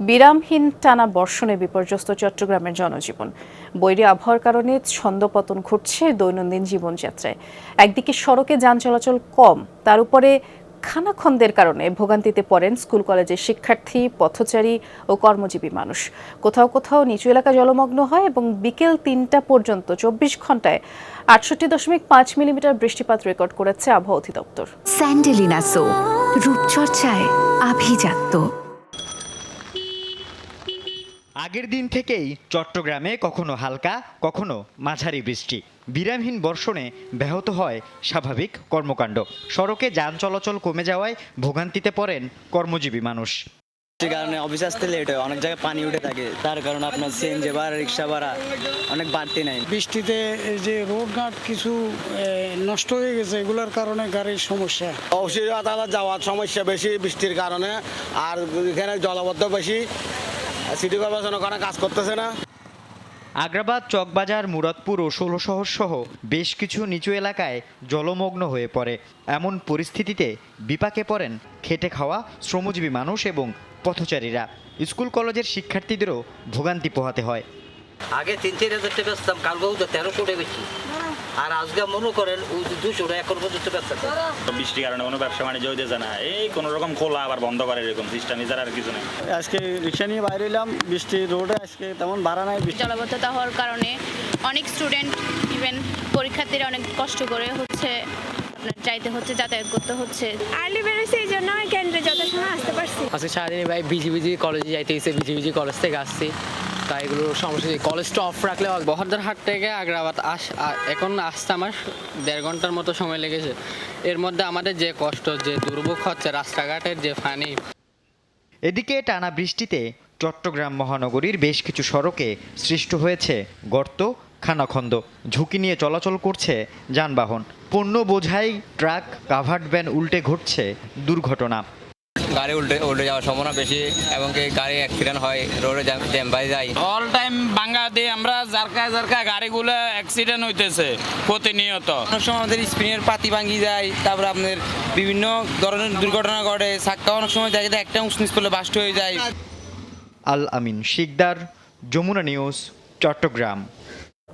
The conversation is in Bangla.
বিরামহীন টানা বর্ষণে বিপর্যস্ত চট্টগ্রামের জনজীবন। বৈরী আবহাওয়ার কারণে ছন্দপতন ঘটছে দৈনন্দিন জীবনযাত্রায়। একদিকে সড়কে যান চলাচল কম, তার উপরে খানাখন্দের কারণে ভোগান্তিতে পড়েন স্কুল কলেজের শিক্ষার্থী, পথচারী ও কর্মজীবী মানুষ। কোথাও কোথাও নিচু এলাকা জলমগ্ন হয় এবং বিকেল তিনটা পর্যন্ত চব্বিশ ঘন্টায় আটষট্টি দশমিক পাঁচ মিলিমিটার বৃষ্টিপাত রেকর্ড করেছে আবহাওয়া অধিদপ্তর। স্যান্ডেলিনা সো, রূপচর্চায় আভিজাত্য। আগের দিন থেকেই চট্টগ্রামে কখনো হালকা কখনো মাঝারি বৃষ্টি। বিরামহীন বর্ষণে ব্যাহত হয় স্বাভাবিক কর্মকাণ্ড। সড়কে যান চলাচল কমে যাওয়ায় ভোগান্তিতে পড়েন কর্মজীবী মানুষ। বৃষ্টির কারণে অফিস আসতে লেট হয় অনেক জায়গায় পানি উঠে থাকে। তার কারণে আপনার সিএনজি ভাড়া রিক্সা ভাড়া অনেক বাড়তি নেয় বৃষ্টিতে যে রোড ঘাট কিছু নষ্ট হয়ে গেছে এগুলোর কারণে গাড়ির সমস্যা। অফিসে আদালত যাওয়ার সমস্যা বেশি বৃষ্টির কারণে আর এখানে জলবদ্ধ বেশি। সিটি কর্পোরেশন ওখানে কাজ করতেছে না। আগ্রাবাদ চকবাজার মুরাদপুর ও ষোলশহর সহ বেশ কিছু নিচু এলাকায় জলমগ্ন হয়ে পড়ে। এমন পরিস্থিতিতে বিপাকে পড়েন খেটে খাওয়া শ্রমজীবী মানুষ এবং পথচারীরা। স্কুল কলেজের শিক্ষার্থীদেরও ভোগান্তি পোহাতে হয়। আগে তিন চার হাজার টাকা কালকেও তো তেরো কোটি বেশি। আর আজকে মনে করেন দুশো এখন পর্যন্ত তো বৃষ্টির কারণে কোনো ব্যবসা বাণিজ্য হইতেছে না। এই কোনো রকম খোলা আবার বন্ধ করে এরকম সিস্টেম এছাড়া আর কিছু নেই। আজকে রিক্সা নিয়ে বাইরে এলাম বৃষ্টির রোডে আজকে তেমন ভাড়া নাই জলাবদ্ধতা হওয়ার কারণে অনেক স্টুডেন্ট ইভেন পরীক্ষার্থীরা অনেক কষ্ট করে হচ্ছে আপনার যাইতে হচ্ছে যাতায়াত করতে হচ্ছে। আর্লি বেরোইছে এই জন্য আমি কেন্দ্রে যথাসময় আসতে পারছি। আজকে সারাদিন ভাই বিজি বিজি কলেজে যাইতে গেছে বিজি বিজি কলেজ থেকে আসছি। তাই এগুলো সমস্যা কলেজটা অফ রাখলে বহরদার হাট থেকে আগ্রাবাদ আস এখন আসতে আমার দেড় ঘণ্টার মতো সময় লেগেছে। এর মধ্যে আমাদের যে কষ্ট যে দুর্ভোগ হচ্ছে রাস্তাঘাটের যে ফানি। এদিকে টানা বৃষ্টিতে চট্টগ্রাম মহানগরীর বেশ কিছু সড়কে সৃষ্ট হয়েছে গর্ত খানাখন্দ। ঝুঁকি নিয়ে চলাচল করছে যানবাহন। পণ্য বোঝাই ট্রাক কাভার্ড ভ্যান উল্টে ঘটছে দুর্ঘটনা। গাড়ি উল্টে উল্টে যাওয়ার সম্ভাবনা বেশি এবং কি গাড়ি অ্যাক্সিডেন্ট হয় রোডে জ্যাম বাই যায়। অল টাইম বাঙ্গা দিয়ে আমরা জারকা জারকা গাড়িগুলো অ্যাক্সিডেন্ট হইতেছে প্রতিনিয়ত। অনেক সময় আমাদের স্পিনের পাতি ভাঙি যায় তারপরে আপনার বিভিন্ন ধরনের দুর্ঘটনা ঘটে চাক্কা অনেক সময় জায়গাতে একটা উসনিস করলে বাস্ট হয়ে যায়। আল আমিন শিকদার যমুনা নিউজ চট্টগ্রাম।